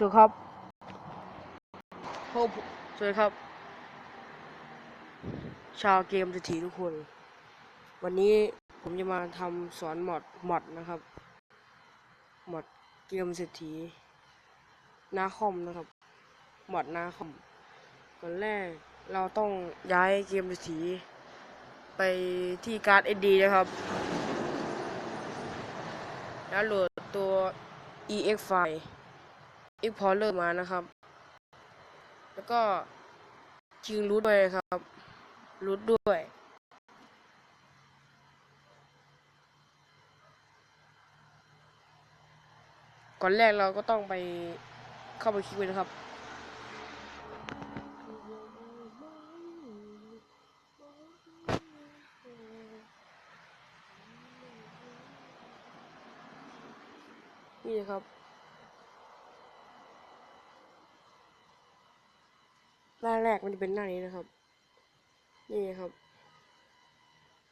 สวัสดีครับพบสวัสดีครับ ชาวเกมเศรษฐีทุกคน วันนี้ผมจะมาทำสอนมอดมอดนะครับมอดเกมเศรษฐีนาคอมนะครับมอดนาคอมก่อนแรกเราต้องย้ายเกมเศรษฐีไปที่การ์ด SD นะครับ แล้วโหลดตัว ex file explorer มมานะครับ แล้วก็ชิงรูทด้วยครับรูทด้วย ก่อนแรกเราก็ต้องไปเข้าไปคลิกไว้นะครับนี่นะครับ หน้าแรกมันจะเป็นหน้านี้นะครับ นี่ครับ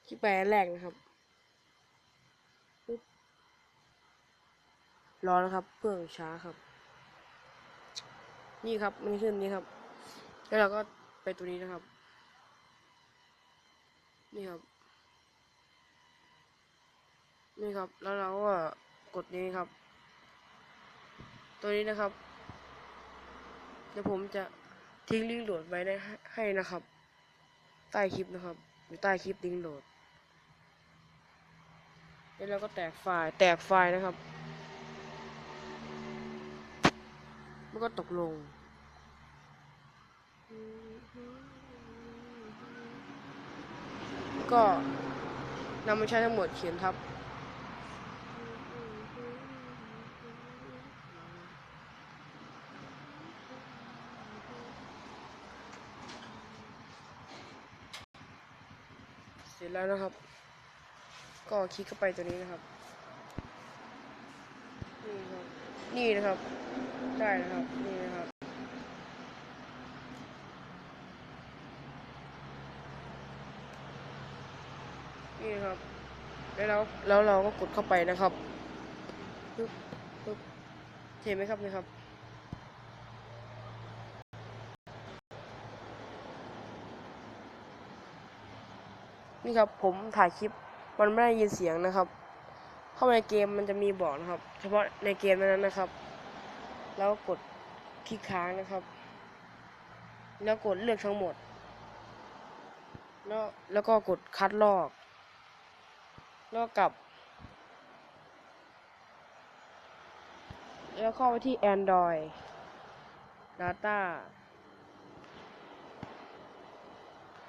ที่แปลแรกนะครับปึ๊บรอนะครับเพื่องช้าครับ นี่ครับมันขึ้นนี่ครับ แล้วเราก็ไปตัวนี้นะครับ นี่ครับ นี่ครับ แล้วเราก็กดนี้ครับ ตัวนี้นะครับ เดี๋ยวผมจะ ทิ้งลิงก์โหลดไว้ได้ให้ให้นะครับ ใต้คลิปนะครับ อยู่ใต้คลิปลิงก์โหลดแล้วเราก็แตกไฟล์แตกไฟล์นะครับ มันก็ตกลง ก็นำมาใช้ทั้งหมดเขียนทับ เสร็จแล้วนะครับ ก็คลิกเข้าไปตัวนี้นะครับ นี่ครับนี่นะครับ ได้นะครับ นี่นะครับนี่นะครับแล้วแล้วเราก็กดเข้าไปนะครับปึ๊บปึ๊บเห็นไหมครับนี่ครับ นี่ครับผมถ่ายคลิปมันไม่ได้ยินเสียงนะครับ เข้ามาในเกมมันจะมีบอกนะครับ เฉพาะในเกมนั้นนะครับ แล้วกดคลิกค้างนะครับ แล้วกดเลือกทั้งหมด แล้วแล้วก็กดคัดลอก แล้วก็กลับ แล้วเข้าไปที่ Android Data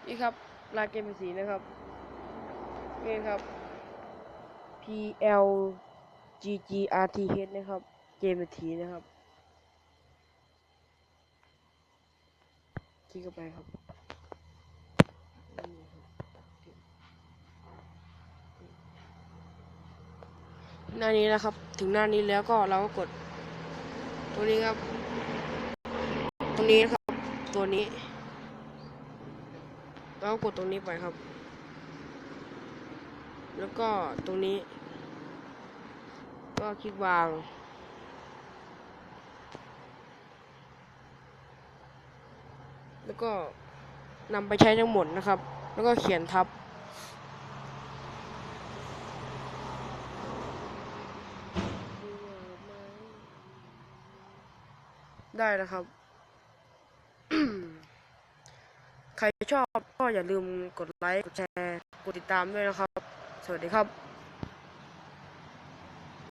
นี่ครับ ลาเกมเป็นสีนะครับ นี่ครับ P L G G R T H นะครับ เกมเป็นทีนะครับ คลิกเข้าไปครับหน้านี้นะครับ ถึงหน้านี้แล้วก็เราก็กด ตัวนี้ครับตรงนี้นะครับ ตัวนี้ แล้วก็กดตรงนี้ไปครับ แล้วก็ตรงนี้ ก็คลิกวาง แล้วก็นำไปใช้ทั้งหมดนะครับ แล้วก็เขียนทับ ได้นะครับ ใครชอบก็อย่าลืมกดไลค์ กดแชร์ กดติดตามด้วยนะครับ สวัสดีครับ